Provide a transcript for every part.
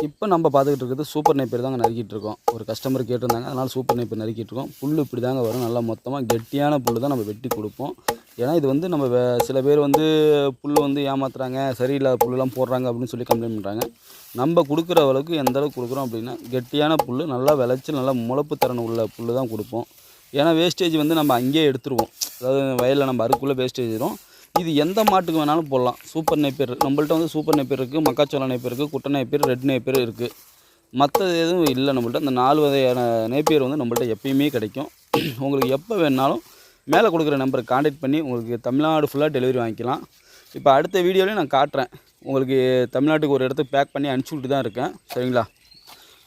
இப்போ நம்ம பார்த்துக்கிட்டு இருக்கிறது சூப்பர் நைப்பர் தாங்க நறுக்கிட்டு இருக்கோம். ஒரு கஸ்டமர் கேட்டிருந்தாங்க அதனால் சூப்பர் நைப்பர் நறுக்கிட்டு இருக்கோம். புல் இப்படி தாங்க வரும். நல்லா மொத்தமாக கெட்டியான புல் தான் நம்ம வெட்டி கொடுப்போம். ஏன்னா இது வந்து நம்ம வே- சில பேர் வந்து புல் வந்து ஏமாத்துறாங்க சரியில்லாத புல்லுலாம் போடுறாங்க அப்படின்னு சொல்லி கம்ப்ளைண்ட் பண்ணுறாங்க நம்ம கொடுக்குற அளவுக்கு எந்த அளவுக்கு கொடுக்குறோம் அப்படின்னா கெட்டியான புல் நல்லா விளைச்சி நல்லா முளப்பு திறன் உள்ள புல் தான் கொடுப்போம். ஏன்னா வேஸ்டேஜ் வந்து நம்ம அங்கேயே எடுத்துருவோம். அதாவது வயலில் நம்ம அறுக்குள்ளே வேஸ்டேஜ் வரும் இது எந்த மாட்டுக்கு வேணாலும் போடலாம். சூப்பர் நெய்ப்பேர் நம்மள்ட்ட வந்து சூப்பர் நெப்பேர் இருக்குது மக்காச்சோள நெப்பேர் இருக்குது குட்டை நெப்பேர் ரெட் நெப்பேர் இருக்குது மற்றது எதுவும் இல்லை நம்மள்ட்ட. இந்த நாலு வகையான நெய்ப்பேர் வந்து நம்மள்ட்ட எப்பயுமே கிடைக்கும். உங்களுக்கு எப்போ வேணாலும் மேலே கொடுக்குற நம்பருக்கு காண்டாக்ட் பண்ணி உங்களுக்கு தமிழ்நாடு ஃபுல்லாக டெலிவரி வாங்கிக்கலாம். இப்போ அடுத்த வீடியோலையும் நான் காட்டுறேன். உங்களுக்கு தமிழ்நாட்டுக்கு ஒரு இடத்துக்கு பேக் பண்ணி அனுப்பிச்சி விட்டு தான் இருக்கேன். சரிங்களா?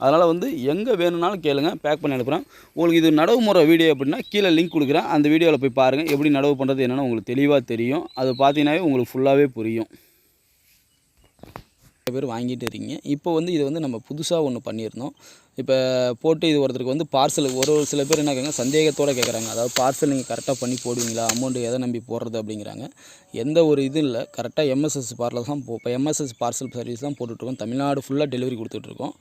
அதனால் வந்து எங்கே வேணும்னாலும் கேளுங்கள் பேக் பண்ணி அனுப்புகிறேன் உங்களுக்கு இது நடவு முறை வீடியோ அப்படின்னா கீழே லிங்க் கொடுக்குறேன். அந்த வீடியோவில் போய் பாருங்கள் எப்படி நடவு பண்ணுறது என்னென்னு உங்களுக்கு தெளிவாக தெரியும். அது பார்த்தீங்கன்னாவே உங்களுக்கு ஃபுல்லாகவே புரியும். பேர் வாங்கிட்டு இருக்கீங்க. இப்போ வந்து இது வந்து நம்ம புதுசாக ஒன்று பண்ணியிருந்தோம். இப்போ போட்டு இது ஒருத்தருக்கு வந்து பார்சல் ஒரு ஒரு சில பேர் என்ன கேட்குறாங்க சந்தேகத்தோடு கேட்குறாங்க அதாவது பார்சல் நீங்கள் கரெக்டாக பண்ணி போடுவீங்களா? அமௌண்ட்டு எதை நம்பி போடுறது அப்படிங்கிறாங்க. எந்த ஒரு இது இல்லை. கரெக்டாக எம்எஸ்எஸ் பார்சல் தான் போ இப்போ எம்எஸ்எஸ் பார்சல் சர்வீஸ் தான் போட்டுட்ருக்கோம். தமிழ்நாடு ஃபுல்லாக டெலிவரி கொடுத்துட்ருக்கோம்.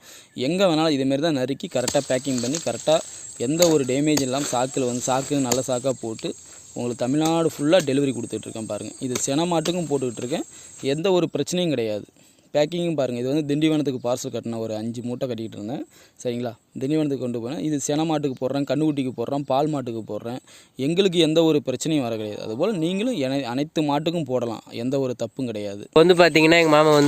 எங்கே வேணாலும் இதுமாரி தான் நறுக்கி கரெக்டாக பேக்கிங் பண்ணி கரெக்டாக எந்த ஒரு டேமேஜ் இல்லாமல் சாக்கில் வந்து சாக்கு நல்ல சாக்காக போட்டு உங்களுக்கு தமிழ்நாடு ஃபுல்லாக டெலிவரி கொடுத்துட்ருக்கேன் பாருங்கள் இது சென மாட்டுக்கும் போட்டுக்கிட்டு இருக்கேன் எந்த ஒரு பிரச்சனையும் கிடையாது. பேக்கிங்கும் பாருங்கள் இது வந்து திண்டிவனத்துக்கு பார்சல் கட்டின ஒரு அஞ்சு மூட்டை கட்டிக்கிட்டு இருந்தேன். சரிங்களா? திண்டிவனத்துக்கு கொண்டு போனேன். இது சென மாட்டுக்கு போடுறேன் கண்ணுக்குட்டிக்கு போடுறேன் பால் மாட்டுக்கு போடுறேன். எங்களுக்கு எந்த ஒரு பிரச்சனையும் வர கிடையாது. அதுபோல் நீங்களும் அனைத்து மாட்டுக்கும் போடலாம். எந்த ஒரு தப்பும் கிடையாது. வந்து பார்த்தீங்கன்னா எங்கள் மாமா வந்து